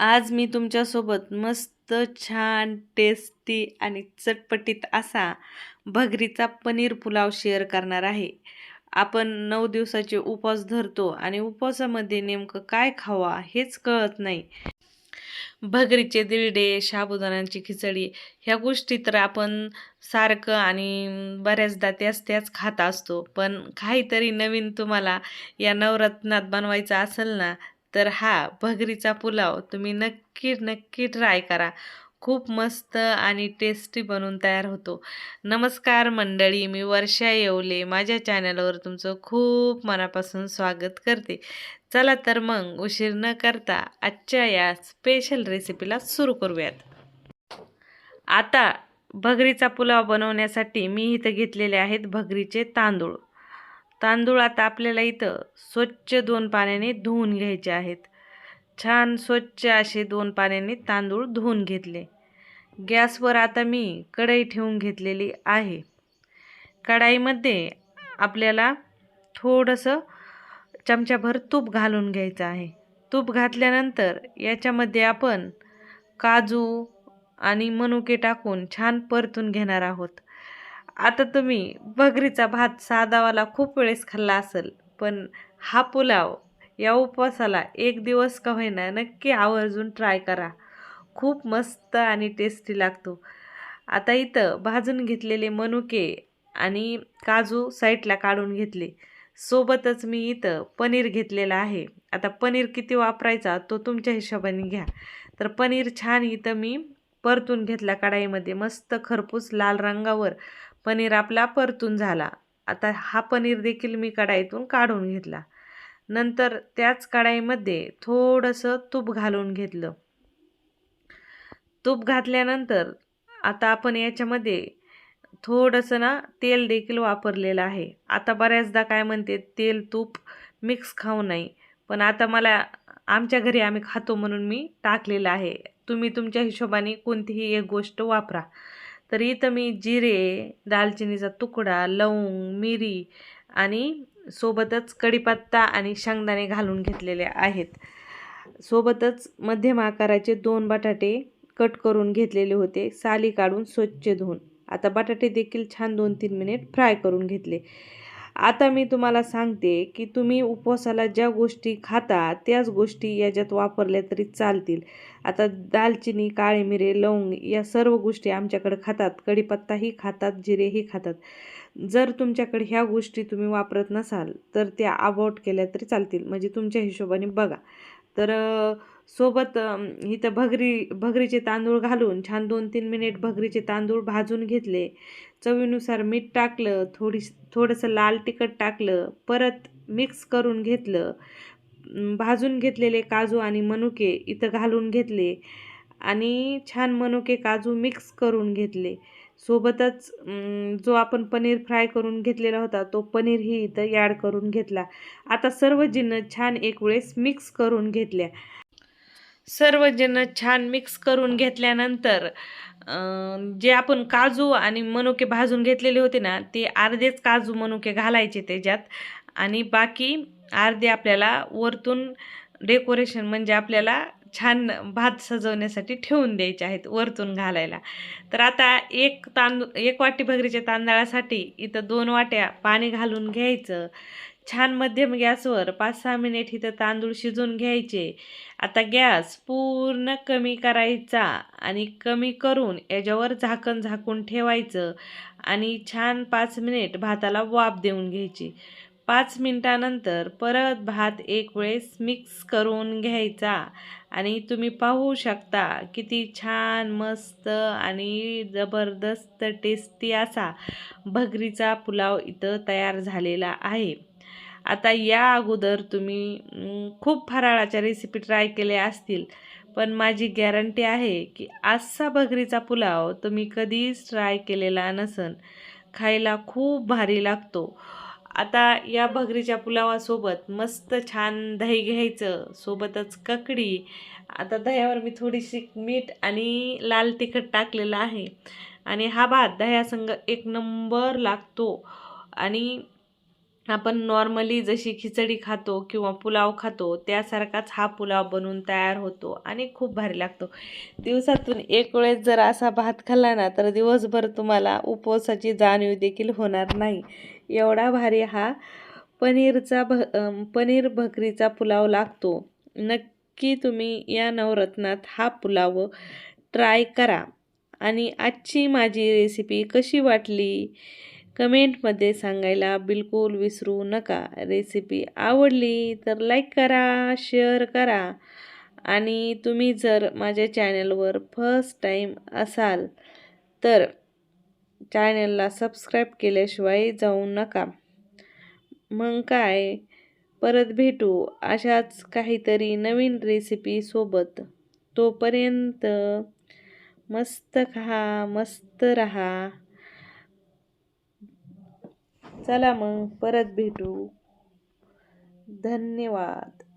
आज मी तुमच्यासोबत मस्त छान टेस्टी आणि चटपटीत असा भगरीचा पनीर पुलाव शेअर करणार आहे. आपण नऊ दिवसाचे उपवास धरतो आणि उपवासामध्ये नेमकं काय खावा हेच कळत नाही. भगरीचे दिरडे साबुदाण्याची खिचडी ह्या गोष्टी तर आपण सारखं आणि बऱ्याचदा त्याच त्याच खात असतो. पण काहीतरी नवीन तुम्हाला या नवरत्नात बनवायचं असेल ना तर हा भगरीचा पुलाव तुम्ही नक्की नक्की ट्राय करा. खूप मस्त आणि टेस्टी बनून तयार होतो. नमस्कार मंडळी मी वर्षा येवले. माझ्या चॅनलवर तुमचं खूप मनापासून स्वागत करते. चला तर मग उशीर न करता आजच्या या स्पेशल रेसिपीला सुरू करूयात. आता भगरीचा पुलाव बनवण्यासाठी मी इथं घेतलेले आहेत भगरीचे तांदूळ. तांदूळ आता आपल्याला इथं स्वच्छ दोन पाण्याने धुवून घ्यायचे आहेत. छान स्वच्छ असे दोन पाण्याने तांदूळ धुवून घेतले. गॅसवर आता मी कढई ठेवून घेतलेली आहे. कढाईमध्ये आपल्याला थोडंसं चमच्याभर तूप घालून घ्यायचं आहे. तूप घातल्यानंतर याच्यामध्ये आपण काजू आणि मनुके टाकून छान परतून घेणार आहोत. आता तुम्ही भगरीचा भात साधावाला खूप वेळेस खाल्ला असेल पण हा पुलाव या उपवासाला एक दिवस का होईना नक्की आवर्जून ट्राय करा. खूप मस्त आणि टेस्टी लागतो. आता इथं भाजून घेतलेले मनुके आणि काजू साईडला काढून घेतले. सोबतच मी इथं पनीर घेतलेलं आहे. आता पनीर किती वापरायचा तो तुमच्या हिशोबाने घ्या. तर पनीर छान इथं मी परतून घेतला कढाईमध्ये. मस्त खरपूस लाल रंगावर पनीर आपला परतून झाला. आता हा पनीर देखील मी कढाईतून काढून घेतला. नंतर त्याच कढाईमध्ये थोडंसं तूप घालून घेतलं. तूप घातल्यानंतर आता आपण याच्यामध्ये थोडंसं ना तेल देखील वापरलेलं आहे. आता बऱ्याचदा काय म्हणते तेल तूप मिक्स खाऊ नाही पण आता मला आमच्या घरी आम्ही खातो म्हणून मी टाकलेलं आहे. तुम्ही तुमच्या हिशोबाने कोणतीही एक गोष्ट वापरा. तर इथं मी जिरे दालचिनीचा तुकडा लवंग मिरी आणि सोबतच कढीपत्ता आणि शेंगदाणे घालून घेतलेले आहेत. सोबतच मध्यम आकाराचे दोन बटाटे कट करून घेतलेले होते. साली काढून स्वच्छ धुवून. आता बटाटे देखील छान दोन तीन मिनिट फ्राय करून घेतले. आता मी तुम्हाला सांगते की तुम्ही उपवासाला ज्या गोष्टी खाता त्याच गोष्टी याच्यात वापरल्या तरी चालतील. आता दालचिनी काळे मिरे लवंग या सर्व गोष्टी आमच्याकडे खातात. कढीपत्ताही खातात जिरेही खातात. जर तुमच्याकडे ह्या गोष्टी तुम्ही वापरत नसाल तर त्या अवॉइड केल्या तरी चालतील. म्हणजे तुमच्या हिशोबाने बघा. तर सोबत इथं भगरी भगरीचे तांदूळ घालून छान दोन तीन मिनिट भगरीचे तांदूळ भाजून घेतले. चवीनुसार मीठ टाकलं थोडी थोडंसं लाल तिखट टाकलं परत मिक्स करून घेतलं. भाजून घेतलेले काजू आणि मनुके इथं घालून घेतले आणि छान मनुके काजू मिक्स करून घेतले. सोबतच जो आपण पनीर फ्राय करून घेतलेला होता तो पनीरही इथं ॲड करून घेतला. आता सर्व जिन्न छान एक वेळेस मिक्स करून घेतल्या. सर्वजण छान मिक्स करून घेतल्यानंतर जे आपण काजू आणि मनुके भाजून घेतलेले होते ना ते अर्धेच काजू मनुके घालायचे त्याच्यात. आणि बाकी अर्धे आपल्याला वरतून डेकोरेशन म्हणजे आपल्याला छान भात सजवण्यासाठी ठेवून द्यायचे आहेत वरतून घालायला. तर आता एक तांदूळ एक वाटी भगरीच्या तांदळासाठी इथं दोन वाट्या पाणी घालून घ्यायचं. छान मध्यम गॅसवर पाच सहा मिनिट इथं तांदूळ शिजून घ्यायचे. आता गॅस पूर्ण कमी करायचा आणि कमी करून याच्यावर झाकण झाकून ठेवायचं आणि छान पाच मिनिट भाताला वाफ देऊन घ्यायची. पाच मिनटानंतर परत भात एक वेळेस मिक्स करून घ्यायचा आणि तुम्ही पाहू शकता किती छान मस्त आणि जबरदस्त टेस्टी असा भगरीचा पुलाव इथं तयार झालेला आहे. आता या अगोदर तुम्ही खूप फराळाच्या रेसिपी ट्राय केल्या असतील. पण माझी गॅरंटी आहे की आजचा भगरीचा पुलाव तुम्ही कधीच ट्राय केलेला नसन. खायला खूप भारी लागतो. आता या भगरीच्या पुलावासोबत मस्त छान दही घ्यायचं सोबतच ककडी. आता दह्यावर मी थोडीशी मीठ आणि लाल तिखट टाकलेलं आहे. आणि हा भात दह्यासंग एक नंबर लागतो. आणि आपण नॉर्मली जशी खिचडी खातो किंवा पुलाव खातो त्यासारखाच हा पुलाव बनवून तयार होतो आणि खूप भारी लागतो. दिवसातून एक वेळेस जर असा भात खाल्ला ना तर दिवसभर तुम्हाला उपवासाची जाणीव देखील होणार नाही. एवढा भारी हा पनीरचा भ पनीर भकरीचा पुलाव लागतो. नक्की तुम्ही या नवरत्नात हा पुलाव ट्राय करा. आणि आजची माझी रेसिपी कशी वाटली? कमेंटमध्ये सांगायला बिलकुल विसरू नका. रेसिपी आवडली तर लाईक करा शेअर करा. आणि तुम्ही जर माझ्या चॅनलवर फर्स्ट टाईम असाल तर चॅनलला सबस्क्राईब केल्याशिवाय जाऊ नका. मग काय? परत भेटू अशाच काहीतरी नवीन रेसिपी सोबत. तोपर्यंत मस्त खा मस्त रहा. चला मग परत भेटू. धन्यवाद.